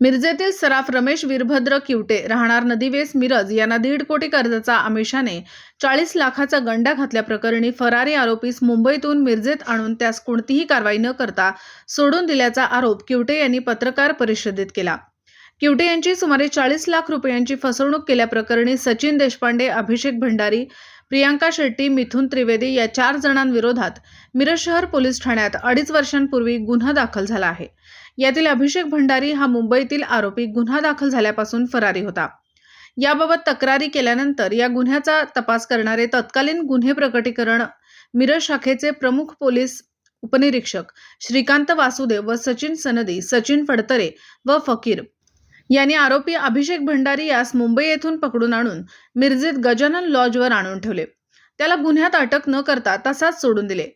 मिरजेतील सराफ रमेश वीरभद्र किवटे राहणार नदीवेस मिरज यांना दीड कोटी कर्जाचा आमिषाने चाळीस लाखाचा गंडा घातल्याप्रकरणी फरारी आरोपीस मुंबईतून मिरजेत आणून त्यास कोणतीही कारवाई न करता सोडून दिल्याचा आरोप किवटे यांनी पत्रकार परिषदेत केला. किवटे यांची सुमारे चाळीस लाख रुपयांची फसवणूक केल्याप्रकरणी सचिन देशपांडे अभिषेक भंडारी प्रियांका शेट्टी मिथुन त्रिवेदी या चार जणांविरोधात मिरज शहर पोलीस ठाण्यात अडीच वर्षांपूर्वी गुन्हा दाखल झाला आहे. यातील अभिषेक भंडारी हा मुंबईतील आरोपी गुन्हा दाखल झाल्यापासून फरारी होता. याबाबत तक्रारी केल्यानंतर या गुन्ह्याचा तपास करणारे तत्कालीन गुन्हे प्रकटीकरण मिरज शाखेचे प्रमुख पोलीस उपनिरीक्षक श्रीकांत वासुदेव व सचिन सनदी सचिन फडतरे व फकीर यांनी आरोपी अभिषेक भंडारी यास मुंबई येथून पकडून आणून मिरजेत गजानन लॉजवर आणून ठेवले. त्याला गुन्ह्यात अटक न करता तसाच सोडून दिले.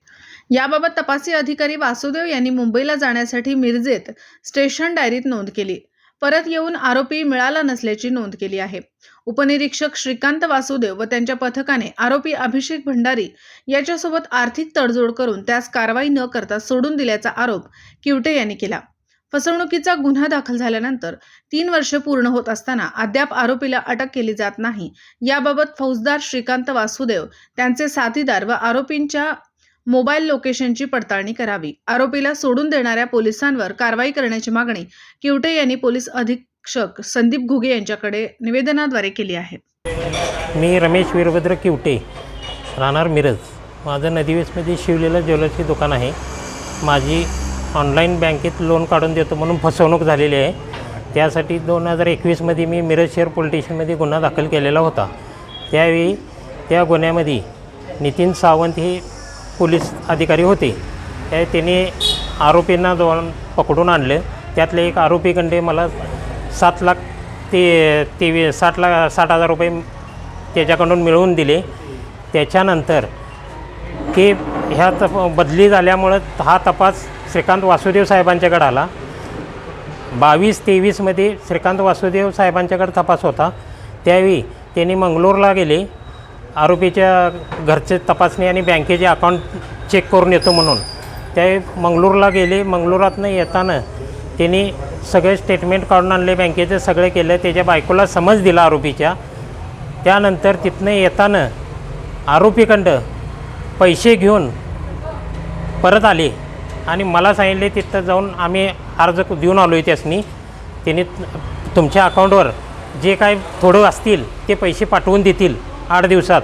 याबाबत तपासी अधिकारी वासुदेव यांनी मुंबईला जाण्यासाठी मिरजेत स्टेशन डायरीत नोंद केली. परत येऊन आरोपी मिळाला नसल्याची नोंद केली आहे. उपनिरीक्षक श्रीकांत वासुदेव व त्यांच्या पथकाने आरोपी अभिषेक भंडारी याच्यासोबत आर्थिक तडजोड करून त्यास कारवाई न करता सोडून दिल्याचा आरोप किवटे यांनी केला. फसवणुकीचा गुन्हा दाखल झाल्यानंतर तीन वर्ष पूर्ण होत असताना अद्याप आरोपीला अटक केली जात नाही. याबाबत फौजदार श्रीकांत वासुदेव त्यांचे साथीदार व आरोपींच्या मोबाईल लोकेशनची पडताळणी करावी. आरोपीला सोडून देणाऱ्या पोलिसांवर कारवाई करण्याची मागणी किवटे यांनी पोलीस अधीक्षक संदीप घुगे यांच्याकडे निवेदनाद्वारे केली आहे. मी रमेश वीरभद्र किवटे राहणार मिरज. माझं नदीवेसमध्ये शिवलेलं ज्वेलर्सची दुकान आहे. माझी ऑनलाईन बँकेत लोन काढून देतो म्हणून फसवणूक झालेली आहे. त्यासाठी दोन हजार एकवीसमध्ये मी मिरज शहर पोलीस स्टेशनमध्ये गुन्हा दाखल केलेला होता. त्यावेळी त्या गुन्ह्यामध्ये नितीन सावंत हे पोलीस अधिकारी होते. त्या त्यांनी आरोपींना दोन पकडून आणलं. त्यातले एक आरोपीकडे मला सात लाख ते तेवीस साठ लाख साठ हजार रुपये त्याच्याकडून मिळवून दिले. त्याच्यानंतर की ह्या तप बदली झाल्यामुळं हा तपास श्रीकांत वासुदेव साहेबांच्याकडे आला. बावीस तेवीसमध्ये श्रीकांत वासुदेव साहेबांच्याकडे तपास होता. त्यावेळी त्यांनी मंगलोरला गेले. आरोपीच्या घरचे तपासणी आणि बँकेचे अकाउंट चेक करून येतो म्हणून. त्यावेळी मंगलोरला गेले. मंगलोरातनं येताना त्यांनी सगळे स्टेटमेंट काढून आणले. बँकेचे सगळे केलं. त्याच्या बायकोला समज दिला आरोपीच्या. त्यानंतर तिथनं येताना आरोपीकंड पैसे घेऊन परत आले. आणि मला सांगितले तिथं जाऊन आम्ही अर्ज देऊन आलो आहे त्यासनी त्यांनी तुमच्या अकाउंटवर जे काय थोडं असतील ते पैसे पाठवून देतील आठ दिवसात.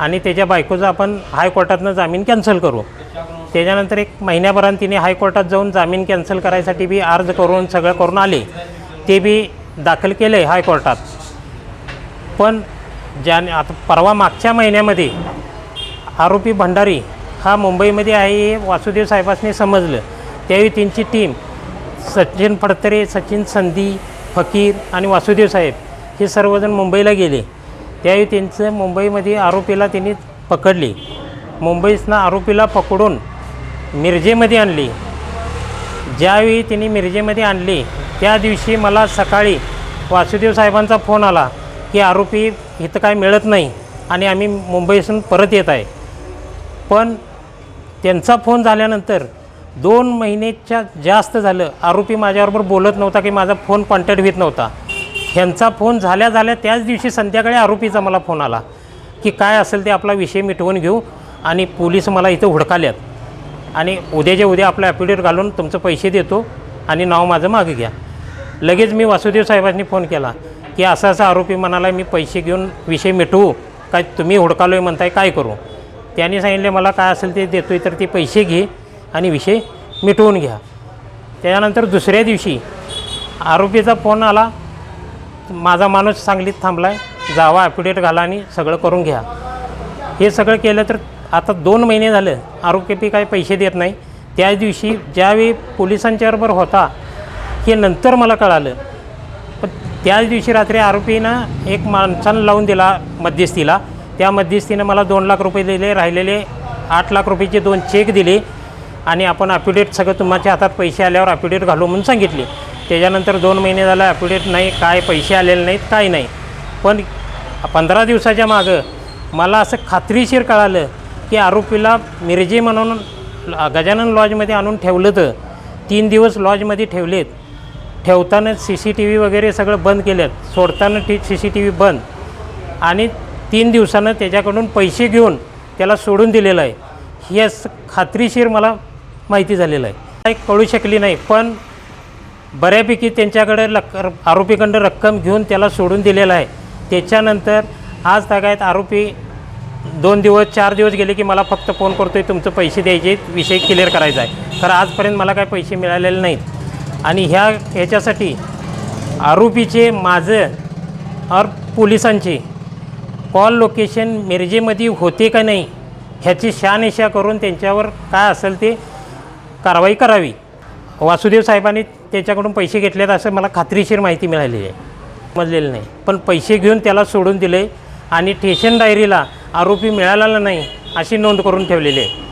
आणि त्याच्या बायकोचं आपण हायकोर्टातनं जामीन कॅन्सल करू. त्याच्यानंतर एक महिन्याभरात तिने हायकोर्टात जाऊन जामीन कॅन्सल करायसाठी बी अर्ज करून सगळं करून आले. ते बी दाखल केलं आहे हायकोर्टात. पण ज्या आता परवा मागच्या महिन्यामध्ये आरोपी भंडारी हा मुंबईमध्ये आहे हे वासुदेव साहेबांनी समजलं. त्यावेळी त्यांची टीम सचिन फडतरे सचिन संधी फकीर आणि वासुदेव साहेब हे सर्वजण मुंबईला गेले. त्यावेळी त्यांचं मुंबईमध्ये आरोपीला त्यांनी पकडले. मुंबईतनं आरोपीला पकडून मिरजेमध्ये आणले. ज्यावेळी त्यांनी मिरजेमध्ये आणले त्या दिवशी मला सकाळी वासुदेव साहेबांचा फोन आला की आरोपी इथं काय मिळत नाही आणि आम्ही मुंबईसून परत येत आहे. पण त्यांचा फोन झाल्यानंतर दोन महिन्याच्या जास्त झालं. आरोपी माझ्याबरोबर बोलत नव्हता की माझा फोन कॉन्टॅक्ट होत नव्हता. ह्यांचा फोन झाल्या झाल्या त्याच दिवशी संध्याकाळी आरोपीचा मला फोन आला की काय असेल ते आपला विषय मिटवून घेऊ आणि पोलीस मला इथं हुडकाल्यात. आणि उद्याच्या उद्या आपलं ॲपिडेट घालून तुमचं पैसे देतो आणि नाव माझं मागं घ्या. लगेच मी वासुदेव साहेबांनी फोन केला की असा असा आरोपी म्हणाला मी पैसे घेऊन विषय मिटवू. काय तुम्ही हुडकालो आहे म्हणताय काय करू? त्यांनी सांगितले मला काय असेल ते देतो आहे तर ते पैसे घे आणि विषय मिटवून घ्या. त्यानंतर दुसऱ्या दिवशी आरोपीचा फोन आला माझा माणूस सांगलीत थांबला आहे जावा ॲफिडेविट घाला आणि सगळं करून घ्या. हे सगळं केलं तर आता दोन महिने झालं आरोपी काही पैसे देत नाही. त्याच दिवशी ज्यावेळी पोलिसांच्याबरोबर होता हे नंतर मला कळालं. पण त्याच दिवशी रात्री आरोपीनं एक माणसानं लावून दिला मध्यस्थीला. त्या मध्यस्थीनं मला दोन लाख रुपये दिले राहिलेले आठ लाख रुपयेचे दोन चेक दिले आणि आपण ॲफिडेविट सगळं तुमच्या हातात पैसे आल्यावर ॲफिडेविट घालू म्हणून सांगितले. त्याच्यानंतर दोन महिने झालं ॲफिडेविट नाही काय पैसे आलेले नाहीत काय नाही. पण पंधरा दिवसाच्या मागं मला असं खात्रीशीर कळालं की आरोपीला मिरजे म्हणून गजानन लॉजमध्ये आणून ठेवलं तर तीन दिवस लॉजमध्ये ठेवलेत. ठेवताना सी सी टी व्ही वगैरे सगळं बंद केलं सोडताना T C C T V बंद. आणि तीन दिवसानं त्याच्याकडून पैसे घेऊन त्याला सोडून दिलेलं आहे. ही खात्रीशीर मला माहिती झालेलं आहे. काही कळू शकली नाही पण बऱ्यापैकी त्यांच्याकडे लक आरोपीकडं रक्कम घेऊन त्याला सोडून दिलेलं आहे. त्याच्यानंतर आज तागायत आरोपी दोन दिवस चार दिवस गेले की मला फक्त फोन करतो आहे तुमचं पैसे द्यायचे विषय क्लिअर करायचा आहे. तर आजपर्यंत मला काय पैसे मिळालेले नाहीत. आणि ह्या ह्याच्यासाठी आरोपीचे माझं और पोलिसांचे कॉल लोकेशन मिरजेमध्ये होते का नाही ह्याची शहानिशा करून त्यांच्यावर काय असेल ते कारवाई करावी. वासुदेव साहेबांनी त्याच्याकडून पैसे घेतलेत असं मला खात्रीशीर माहिती मिळालेली आहे. समजलेलं नाही. पण पैसे घेऊन त्याला सोडून दिले आणि स्टेशन डायरीला आरोपी मिळालेला नाही अशी नोंद करून ठेवलेली आहे.